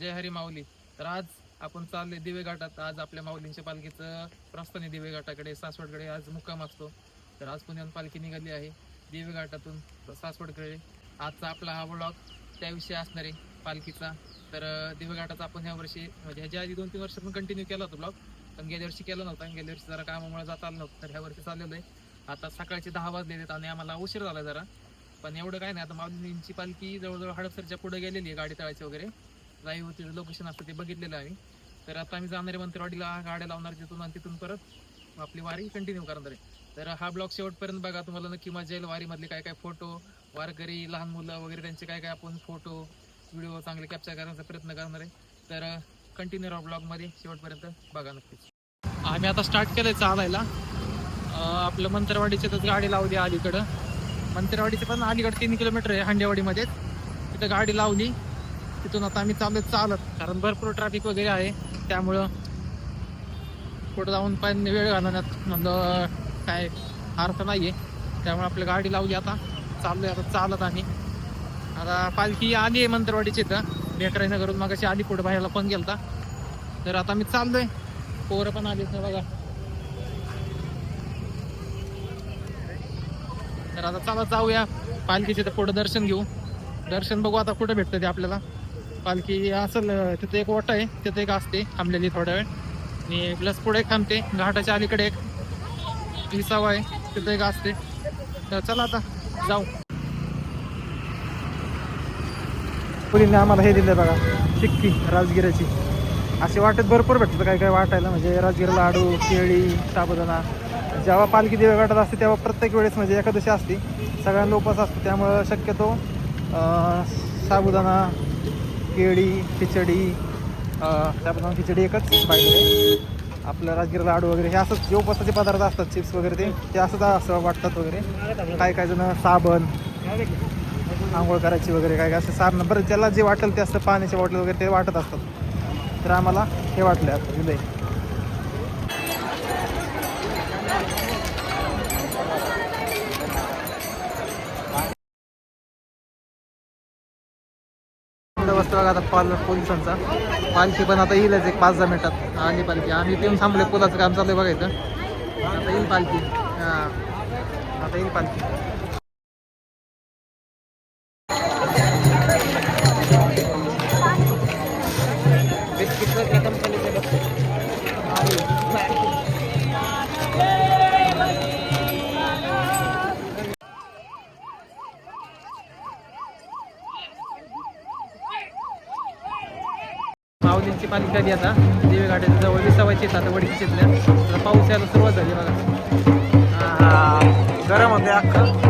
जय हरी माऊली. तर आज आपण चालले दिवे घाटात. आज आपल्या माऊलींच्या पालखीचं प्रस्थानी दिवे घाटाकडे सासवडकडे आज मुक्काम असतो. तर आज पुण्याहून पालखी निघाली आहे दिवे घाटातून सासवडकडे. आजचा आपला हा ब्लॉग त्याविषयी असणार आहे पालखीचा. तर दिवे घाटाचा आपण ह्या वर्षी म्हणजे ह्याच्या आधी दोन तीन वर्ष पण कंटिन्यू केला होता ब्लॉग पण गेल्या वर्षी केला नव्हता गेल्या वर्षी जरा कामामुळे जाता आलं नव्हतं. तर ह्या वर्षी चाललेलं आहे. आता सकाळचे दहा वाजले आहेत आणि आम्हाला उशीर झाला जरा. पण एवढं काय नाही. आता माऊलींची पालखी जवळजवळ हडपसरच्या पुढे गेलेली आहे गाडी तळाची वगैरे. लाईव्ह होती लोकेशन असतं ते बघितलेलं आहे. तर आता आम्ही जाणारे मंत्रीवाडीला गाड्या लावणार तिथून आणि तिथून परत आपली वारी कंटिन्यू करणार आहे. तर हा ब्लॉग शेवटपर्यंत बघा तुम्हाला नक्की मजा येईल. वारीमधले काय काय फोटो वारकरी लहान मुलं वगैरे त्यांचे काय काय आपण फोटो व्हिडिओ चांगले कॅप्चर करण्याचा प्रयत्न करणार आहे. तर कंटिन्यू राहा ब्लॉगमध्ये शेवटपर्यंत बघा नक्कीच. आम्ही आता स्टार्ट केलं चालायला. आपलं आपलं मंत्रवाडीच्यातच गाडी लावली अलीकडं. मंत्रवाडीचं पण अलीकडं तीन किलोमीटर आहे हांडेवाडीमध्ये तिथं गाडी लावली. तिथून आता आम्ही चालत चालत कारण भरपूर ट्रॅफिक वगैरे आहे. त्यामुळं कुठं जाऊन पण वेळ घालवण्यात म्हणलं काय अर्थ नाही आहे त्यामुळे आपली गाडी लावली आता. चाललोय आता चालत आम्ही. आता पालखी आली आहे मंत्रवाडीची इथं. बेकराई नगरून मग आली पुढे बाहेरला पण गेलता. तर आता मी चाललोय. पोरं पण आली बघा. तर आता चला जाऊया. पालखीचे तर पुढं दर्शन घेऊ. दर्शन बघू आता कुठं भेटतं ते आपल्याला. पालखी असेल तिथं तिथे एक ओटा आहे तिथे एक असते थांबलेली थोड्या वेळ. आणि प्लस पुढे थांबते घाटाच्या अलीकडे एक विसावा आहे तिथे एक असते. तर चला आता जाऊ. पुरीने आम्हाला हे दिलं बघा चिक्की राजगिराची असे वाटेत भरपूर भेटतात काय काय वाटायला म्हणजे राजगिरा लाडू केळी साबुदाणा. जेव्हा पालखी देवी वाटत असते तेव्हा प्रत्येक वेळेस म्हणजे एकादशी असते. सगळ्यांना उपास असतो त्यामुळं शक्यतो साबुदाणा केळी खिचडी त्याप्रमाणे खिचडी एकच पाहिजे. आपलं राजगिरा लाडू वगैरे हे असंच जे उपवासाचे पदार्थ असतात चिप्स वगैरे ते ते असंच असं वाटतात वगैरे. काय काय जण साबण आंघोळ करायची वगैरे काय काय असं साबण. बरं ज्याला जे वाटेल ते असं पाण्याची बॉटल वगैरे ते वाटत असतात. तर आम्हाला हे वाटलं आता हृदय बसतो बघा आता पाल पोलिसांचा पालखी पण आता येईलच एक पाच दहा मिनिटात. आली पालखी. आम्ही इथे येऊन थांबले पुलाचं काम चाललं बघायचं. आता येईल पालखी. हां. आता येईल पालखी. माऊलींची पाणी कधी आता देवी घाटाच्या जवळ विसावायची आता वडीची चितल्या तर पाऊस यायला सुरुवात झाली बघा. गरम होते अख्खा.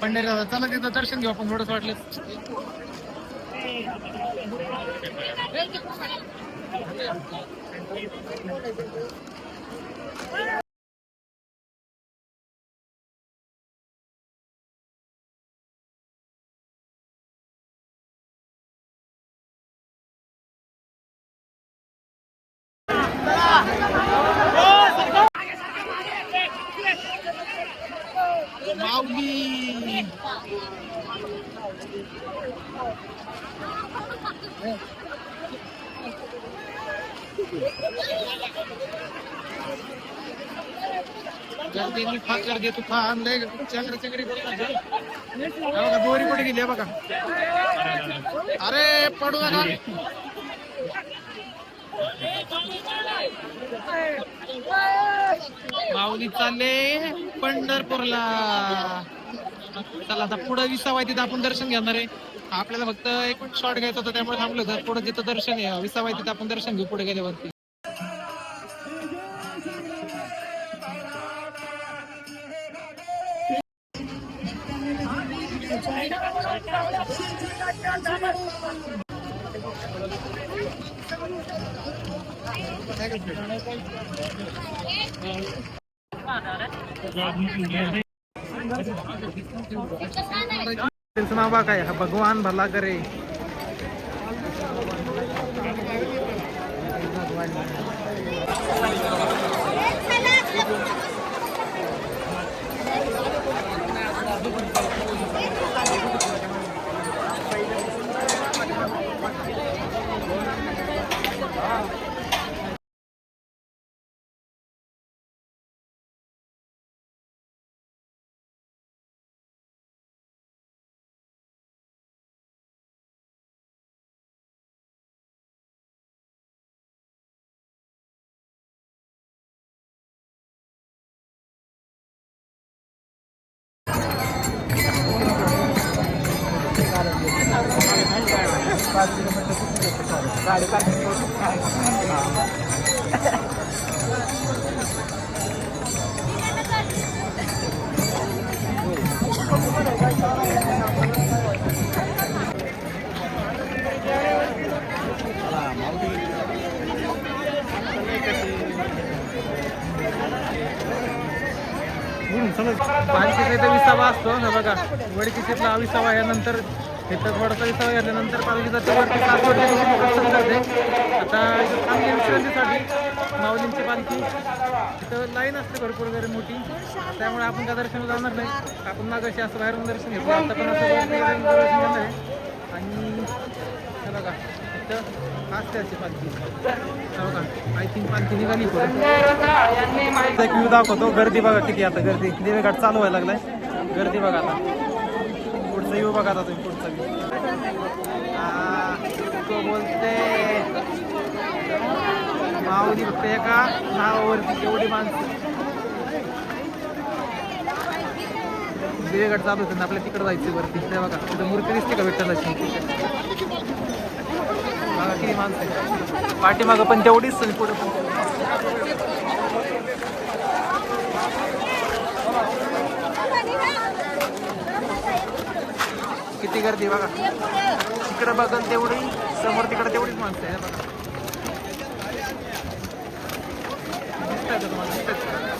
पंढरी चला तिथं दर्शन घेऊ आपण थोडंच वाटलं माऊली गर्दी मी फार तू फा आणलंय चंगडी चंगडी बघा दोरी कुठे गेली बघा. अरे पडू नका. माऊली चालले पंढरपूरला. चला आता पुढे विसावा तिथं आपण दर्शन घेणार आहे. आपल्याला फक्त एक शॉट घ्यायचा होता त्यामुळे थांबलो तर पुढे जिथं दर्शन आहे विसावा तिथं आपण दर्शन घेऊ पुढे गेल्यावरती. त्यांचं नाव बा काय भगवान भला करे पालखीचा इथं विसावा असतो? ना बघा वडकी विसावा यानंतर इथं थोडासा विसावा यानंतर पालखीचा जाते वरती सासवडच्या दिवशी करते आता चांगली विश्रांतीसाठी माऊलींची पालखी. तिथं लाईन असते भरपूर वगैरे मोठी. त्यामुळे आपण त्या दर्शन जाणार नाही. आपण मागाशी असं बाहेरून दर्शन घेतो आता पण असं दर्शन घेणार आहे आणि बघा इथं असते हो निघाली एक व्ह्यू दाखवतो. गर्दी बघा किती आता. गर्दी. देवेघाट चालू व्हायला लागलाय. गर्दी बघा आता. पुढचा येऊ बघा आता तुम्ही पुढचा बोलते माऊली फक्त एका नावावरती केवढी माणसं. देवेगड चालू होते आपल्या तिकडे जायचं वरती. बघा तिथं मूर्ती दिसते का विठ्ठलाची? बघा किती माणसं आहे पाठीमागं पण तेवढीच पुढे पण किती गर्दी बघा. तिकडं बघल तेवढी समोर तिकडं तेवढीच माणसं आहे बघा. तुम्हाला?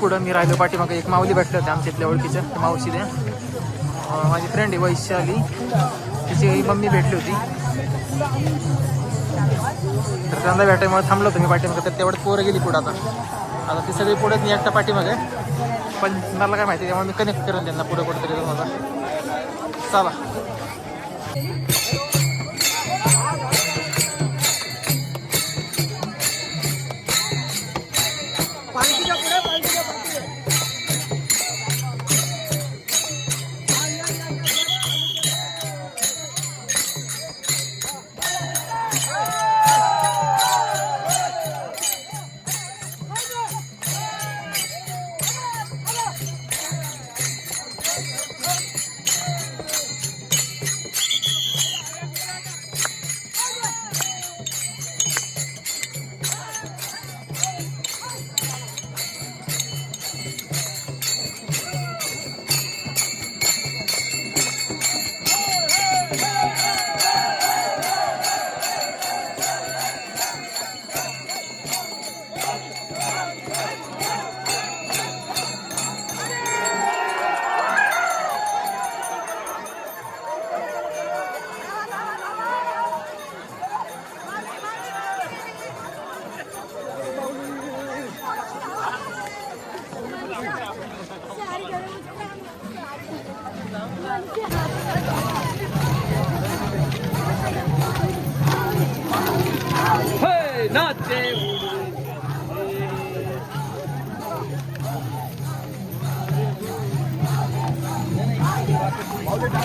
पुढं मी राहिलो पाठीमागं एक माऊली भेटले होते आमच्या इथल्या ओळखीच्या. मावशी द्या माझी फ्रेंड आहे वैशाली. तिची मम्मी भेटली होती. तर त्यांना भेटायमुळे थांबलो होतो मी पाठीमागं. तर तेवढं पोरं गेली पुढं आता. आता ती सगळी पुढे मी एकटा पाठीमागे पण मला काय माहिती त्यामुळे मी कनेक्ट करेन त्यांना पुढं कुठंतरी जाऊन चला.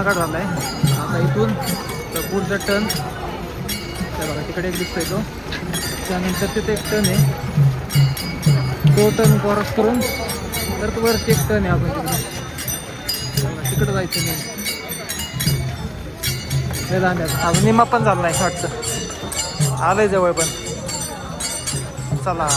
मागा झाला झालाय. आता इथून तर पुढचा टर्न त्या बघा तिकडे एक दिसतोय तो. त्यानंतर तिथे एक टर्न आहे. तो टर्न क्रॉस करून तर तो वरती एक टर्न आहे आपण तिकडे. तिकडे जायचं नाही. हे अजून निमा पण झाला नाही वाटतं आलंय जवळ पण. चला.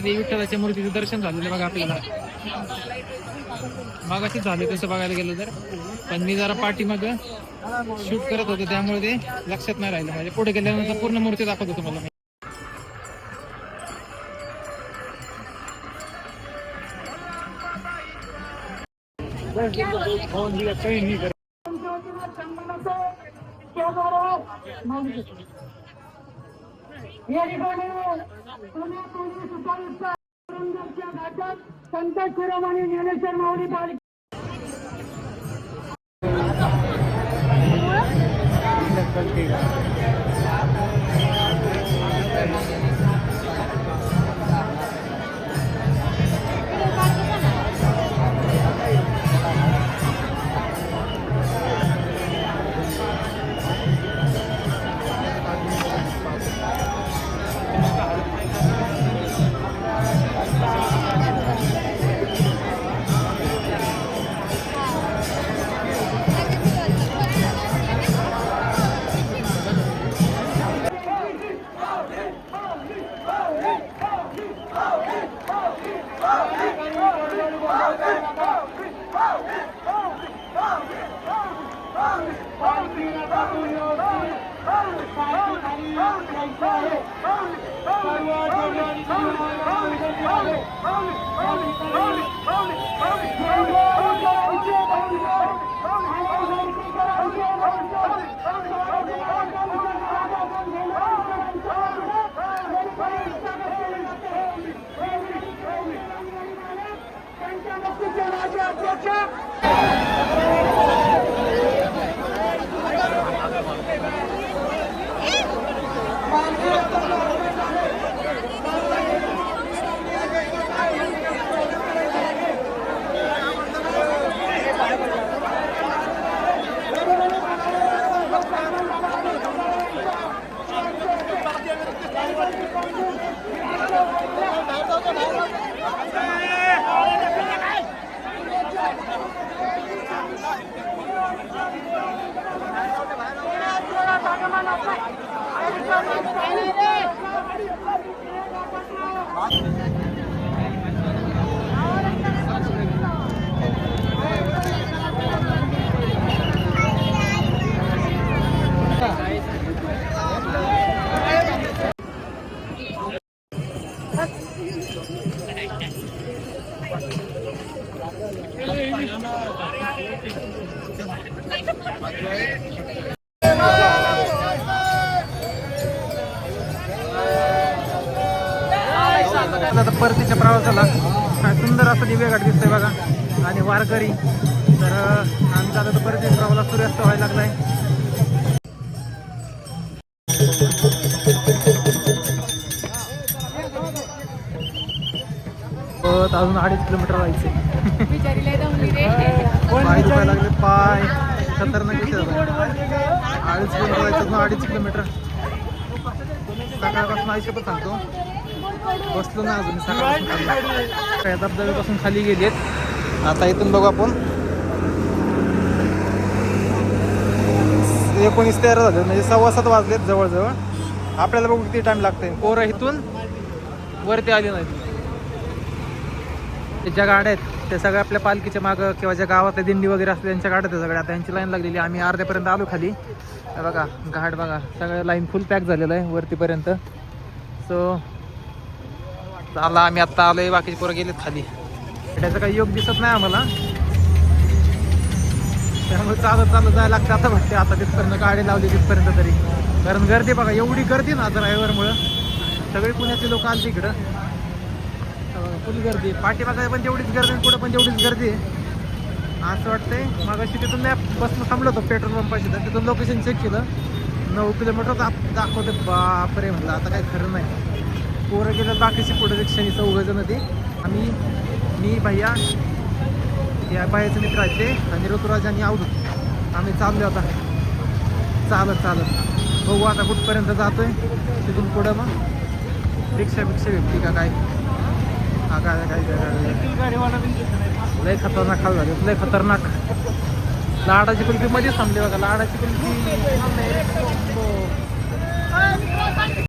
देवी विठ्ठलाच्या मूर्तीचं दर्शन झालं बघा आपल्याला. मागाशीच झालं तसं बघायला गेलं तर. पण मी जरा पाठीमाग शूट करत होतो त्यामुळे ते लक्षात नाही राहिलं माझ्या. पुढे गेल्यानंतर पूर्ण मूर्ती दाखवत होतो मला या ठिकाणी पुणे घाटात संत शिरोमणी ज्ञानेश्वर माऊली पालिका आता परतीच्या प्रवासाला. काय सुंदर असं दिव्य घाट दिसतंय बघा. आणि वारकरी. तर आमचा आता परतीच्या प्रवासाला सूर्यास्त व्हायला लागलाय. अजून अडीच किलोमीटर दुखायला लागले पाय. खतरनाक. अडीच किलोमीटर ना अडीच किलोमीटर. सकाळपासून आयुष्य पण सांगतो. बसलो ना अजून सकाळपासून खाली. काय धबधब्यापासून खाली गेलेत. आता इथून बघू आपण. एकोणीस तेरा झाले म्हणजे सव्वा सात वाजलेत जवळजवळ. आपल्याला बघू किती टाइम लागते पोरं इथून वरती आली नाहीत. ते ज्या गाड्या आहेत त्या सगळ्या आपल्या पालखीच्या मागं किंवा ज्या गावातल्या दिंडी वगैरे असते त्यांच्या गाड्या त्या सगळ्या. आता यांची लाईन लागलेली आहे. आम्ही अर्ध्यापर्यंत आलो खाली. बघा घाट बघा. सगळं लाईन फुल पॅक झालेलं आहे वरतीपर्यंत. सो आला आम्ही आत्ता आलोय बाकीचे पोरं गेलेत खाली. त्याचा काही योग दिसत नाही आम्हाला. त्यामुळे चालत चालत जायला लागतं आता वाटते आता तिथपर्यंत गाडी लावली तिथपर्यंत तरी. कारण गर्दी बघा एवढी गर्दी ना ड्रायव्हरमुळं सगळे पुण्याचे लोक आले तिकडं फुल गर्दी. पाठीमागा पण तेवढीच गर्दी आणि पुढं पण तेवढीच गर्दी. आहे असं वाटतंय. मागाशी तिथून मॅप बसनं थांबलो होतो पेट्रोल पंपाशी तर तिथून लोकेशन चेक केलं. नऊ किलोमीटर दाखवते बापरे म्हटलं आता काही खरं नाही. पोरं गेलं बाकीची पुढे रिक्षानी चौघजण नदी आम्ही मी भैया या बायाचे मित्र आहेत ते आणि ऋतुराज आणि आवडून आम्ही चाललो आता. चालत चालत. बघू आता कुठपर्यंत जातोय. तिथून पुढं मग रिक्षा बिक्षा भेटली का काय? हा काय काय काय लय खतरनाक खाल झाले. लय खतरनाक. लाडाची कुल्फी मध्येच थांबली बघा. लाडाची कुल्फी.